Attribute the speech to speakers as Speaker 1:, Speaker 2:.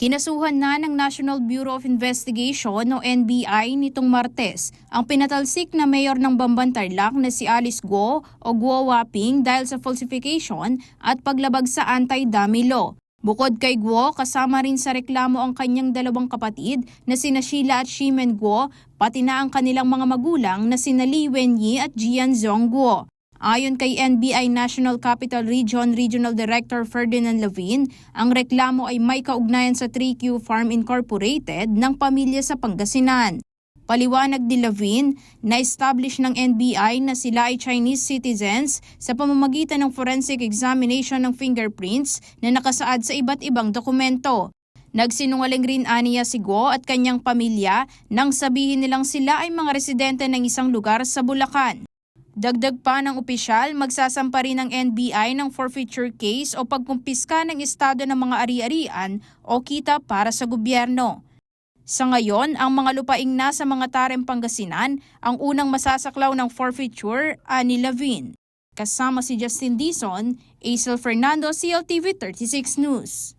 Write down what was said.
Speaker 1: Kinasuhan na ng National Bureau of Investigation o NBI nitong Martes ang pinatalsik na mayor ng Bamban Tarlac na si Alice Guo o Guo Waping dahil sa falsification at paglabag sa anti-dummy law. Bukod kay Guo, kasama rin sa reklamo ang kanyang dalawang kapatid na sina Sheila at Shimen Guo, pati na ang kanilang mga magulang na sina Li Wenyi at Jian Zhong Guo. Ayon kay NBI National Capital Region Regional Director Ferdinand Levin, ang reklamo ay may kaugnayan sa 3Q Farm Incorporated ng pamilya sa Pangasinan. Paliwanag ni Levin, na-establish ng NBI na sila ay Chinese citizens sa pamamagitan ng forensic examination ng fingerprints na nakasaad sa iba't ibang dokumento. Nagsinungaling rin aniya si Guo at kanyang pamilya nang sabihin nilang sila ay mga residente ng isang lugar sa Bulacan. Dagdag pa ng opisyal, magsasampa rin ng NBI ng forfeiture case o pagkumpiska ng estado ng mga ari-arian o kita para sa gobyerno. Sa ngayon, ang mga lupaing nasa mga tarem Pangasinan ang unang masasaklaw ng forfeiture ani Lavin. Kasama si Justin Dizon, Aisel Fernando, CLTV 36 News.